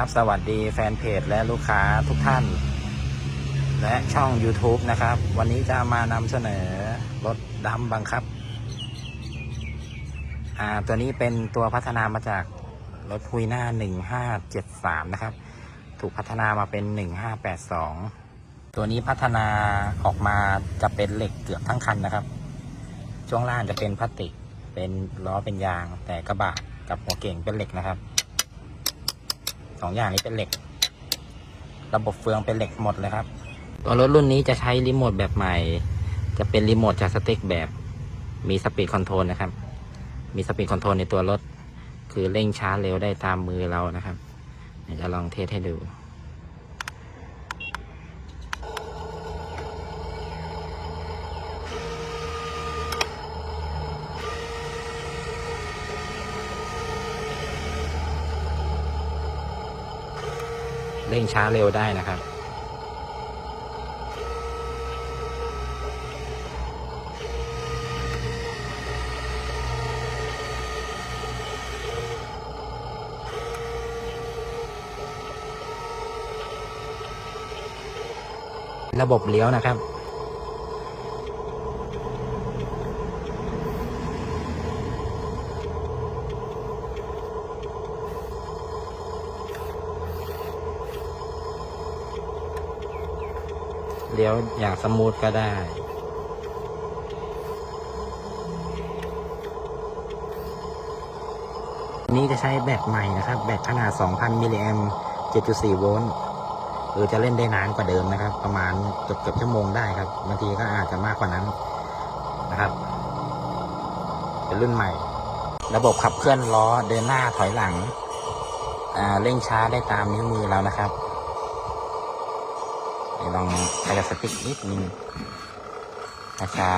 ครับ สวัสดีแฟนเพจและลูกค้าทุกท่าน และช่อง YouTube นะครับ วันนี้จะมานำเสนอรถดำบังคับ อ่าตัวนี้เป็นตัวพัฒนามาจากรถพุยหน้า 1573 นะครับ ถูกพัฒนามาเป็น 1582 ตัวนี้พัฒนาออกมาจะเป็นเหล็กเกือบทั้งคันนะครับ ช่วงล่างจะเป็นพลาสติก เป็นล้อเป็นยาง แต่กระบะกับหัวเก่งเป็นเหล็กนะครับ องอย่างนี้เป็นเหล็ก ระบบเฟืองเป็นเหล็กหมดเลยครับตัวรถรุ่นนี้จะใช้รีโมทแบบใหม่ จะเป็นรีโมทจากสติ๊กแบบ มีสปีดคอนโทรลนะครับ มีสปีดคอนโทรลในตัวรถ คือเร่งช้าเร็วได้ตามมือเรานะครับเดี๋ยวจะลองเทสให้ดู เร่งช้าเร็วได้นะครับ ระบบเลี้ยวนะครับ เลี้ยวอย่างสมูทก็ได้ นี่จะใช้แบตใหม่นะครับ แบตขนาด 2,000 มิลลิแอม7.4 โวลต์หรือจะเล่นได้นานกว่าเดิมนะครับ ประมาณเกือบเกือบชั่วโมงได้ครับบางทีก็อาจจะมากกว่านั้นนะครับ เป็นรุ่นใหม่ ระบบขับเคลื่อนล้อเดินหน้าถอยหลังเร่งช้าได้ตามนิ้วมือเรานะครับ ลองขยับสติกนิดนึงช้า